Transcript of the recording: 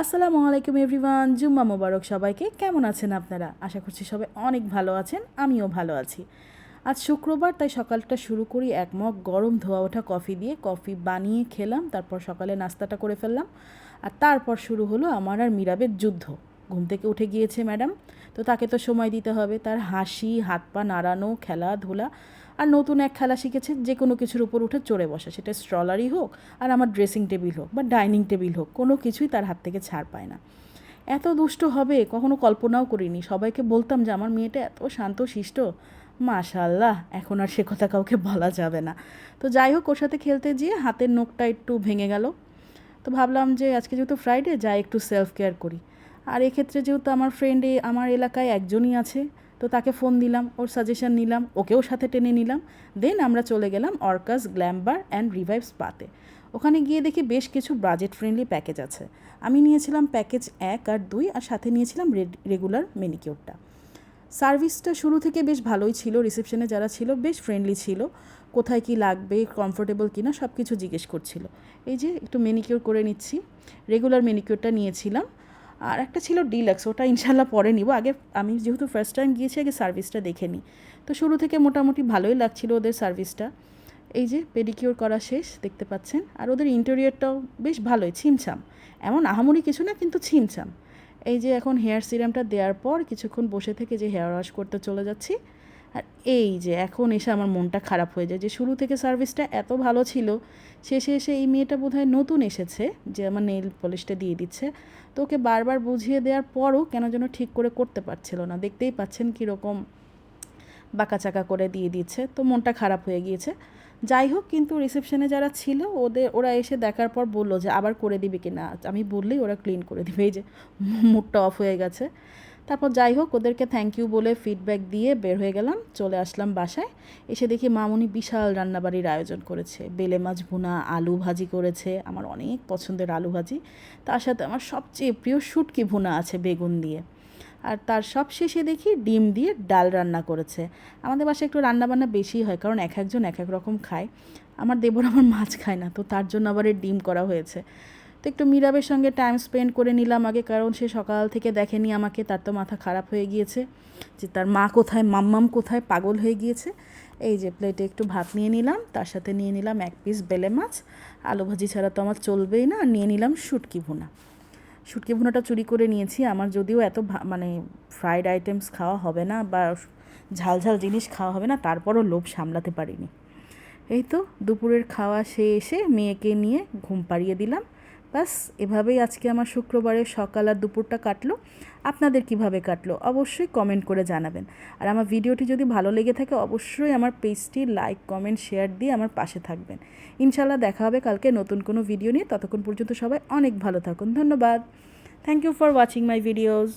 আসসালামু আলাইকুম এভরিওয়ান, জুম্মা মোবারক সবাইকে। কেমন আছেন আপনারা? আশা করছি সবাই অনেক ভালো আছেন, আমিও ভালো আছি। আজ শুক্রবার, তাই সকালটা শুরু করি এক মগ গরম ধোয়া ওঠা কফি দিয়ে। কফি বানিয়ে খেলাম, তারপর সকালে নাস্তাটা করে ফেললাম। আর তারপর শুরু হলো আমার আর মিরাবের যুদ্ধ। ঘুম থেকে উঠে গিয়েছে ম্যাডাম, তো তাকে তো সময় দিতে হবে। তার হাসি, হাত পা নাড়ানো, খেলাধুলা আর নতুন এক খেলা শিখেছে, যে কোনো কিছুর উপর উঠে চড়ে বসা। সেটা স্ট্রলারই হোক আর আমার ড্রেসিং টেবিল হোক বা ডাইনিং টেবিল হোক, কোনো কিছুই তার হাত থেকে ছাড় পায় না। এত দুষ্ট হবে, কখনো কল্পনাও করিনি। সবাইকে বলতাম যে, আমার মেয়েটা এত শান্ত, শিষ্ট। মাশাল্লাহ এখন আর সে কথা কাউকে বলা যাবে না। তো যাই হোক, ওর সাথে খেলতে গিয়ে হাতের নোকটা একটু ভেঙে গেল। তো ভাবলাম যে, আজকে যেহেতু ফ্রাইডে যাই একটু সেলফ কেয়ার করি। আর এক্ষেত্রে যেহেতু আমার ফ্রেন্ড আমার এলাকায় একজনই আছে তো তাকে ফোন দিলাম, ওর সাজেশন নিলাম, ওকেও সাথে টেনে নিলাম। দেন আমরা চলে গেলাম অর্কাস গ্ল্যাম্বার অ্যান্ড রিভাইভ স্পাতে ওখানে গিয়ে দেখি বেশ কিছু বাজেট ফ্রেন্ডলি প্যাকেজ আছে। আমি নিয়েছিলাম প্যাকেজ এক আর দুই আর সাথে নিয়েছিলাম রেগুলার মেনিকিউরটা সার্ভিসটা শুরু থেকে বেশ ভালোই ছিল রিসেপশনে যারা ছিল বেশ ফ্রেন্ডলি ছিল। কোথায় কি লাগবে কমফোর্টেবল কিনা সব কিছু জিজ্ঞেস করছিল। এই যে একটু মেনিকিউর করে নিচ্ছি। রেগুলার মেনিকিউরটা নিয়েছিলাম। আর একটা ছিল ডিলাক্স, ওটা ইনশাল্লাহ পরে নিব। আগে আমি যেহেতু ফার্স্ট টাইম গিয়েছি, আগে সার্ভিসটা দেখে নিই। তো শুরু থেকে মোটামুটি ভালোই লাগছিল ওদের সার্ভিসটা এই যে পেডিকিওর করা শেষ, দেখতে পাচ্ছেন। আর ওদের ইন্টেরিয়রটাও বেশ ভালোই, ছিমছাম। এমন আহামরি কিছু না, কিন্তু ছিমছাম। এই যে এখন হেয়ার সিরামটা দেওয়ার পর কিছুক্ষণ বসে থেকে যে হেয়ার ওয়াশ করতে চলে যাচ্ছি আর এই যে এখন এসে আমার মনটা খারাপ হয়ে যায় যে শুরু থেকে সার্ভিসটা এত ভালো ছিল, শেষে এসে এই মেয়েটা বোধহয় নতুন এসেছে যে আমার নেল পলিশটা দিয়ে দিচ্ছে। তো ওকে বারবার বুঝিয়ে দেওয়ার পরও কেন যেন ঠিক করে করতে পারছিল না। দেখতেই পাচ্ছেন কীরকম বাঁকাচাকা করে দিয়ে দিচ্ছে। তো মনটা খারাপ হয়ে গিয়েছে। যাই হোক, কিন্তু রিসেপশনে যারা ছিল, ওদের, ওরা এসে দেখার পর বলল যে আবার করে দিবে কি না আমি বললেই ওরা ক্লিন করে দিবে। এই যে মুডটা অফ হয়ে গেছে। তারপর যাই হোক, ওদেরকে থ্যাংক ইউ বলে ফিডব্যাক দিয়ে বের হয়ে গেলাম, চলে আসলাম বাসায়। এসে দেখি মামুনি বিশাল রান্নাবাড়ির আয়োজন করেছে। বেলে মাছ ভুনা, আলু ভাজি করেছে, আমার অনেক পছন্দের আলু ভাজি। তার সাথে আমার সবচেয়ে প্রিয় শুটকি ভুনা আছে বেগুন দিয়ে। আর তার সব শেষে দেখি ডিম দিয়ে ডাল রান্না করেছে। আমাদের বাসায় একটু রান্নাবান্না বেশি হয়, কারণ এক একজন এক এক রকম খায়। আমার দেবর আমার মাছ খায় না, তো তার জন্য আবার ডিম করা হয়েছে। তো একটু মিরাবের সঙ্গে টাইম স্পেন্ড করে নিলাম আগে, কারণ সে সকাল থেকে দেখেনি আমাকে, তার তো মাথা খারাপ হয়ে গিয়েছে। যে তার মা কোথায়, মাম্মাম কোথায়, পাগল হয়ে গিয়েছে। এই যে প্লেটে একটু ভাত নিয়ে নিলাম, তার সাথে নিয়ে নিলাম এক পিস বেলে মাছ। আলু ভাজি ছাড়া তো আমার চলবেই না, আর নিয়ে নিলাম শুটকি ভুনা। শুটকি ভুনাটা চুরি করে নিয়েছি। আমার যদিও এত মানে ফ্রাইড আইটেমস খাওয়া হবে না বা ঝাল ঝাল জিনিস খাওয়া হবে না, তারপরও লোভ সামলাতে পারিনি। এই তো দুপুরের খাওয়া সে এসে মেয়েকে নিয়ে ঘুম পাড়িয়ে দিলাম। ব্যাস, এভাবেই আজকে আমার শুক্রবারের সকাল আর দুপুরটা কাটলো। আপনাদের কীভাবে কাটলো অবশ্যই কমেন্ট করে জানাবেন। আর আমার ভিডিওটি যদি ভালো লেগে থাকে অবশ্যই আমার পেজটি লাইক কমেন্ট শেয়ার দিয়ে আমার পাশে থাকবেন। ইনশাল্লাহ দেখা হবে কালকে নতুন কোনো ভিডিও নিয়ে। ততক্ষণ পর্যন্ত সবাই অনেক ভালো থাকুন। ধন্যবাদ। Thank you for watching my videos